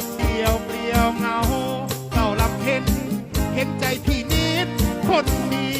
ดเดี่ยวเปลี่ยวเงาเศร้าลำเห็น เห็นใจพี่นิดคนนี้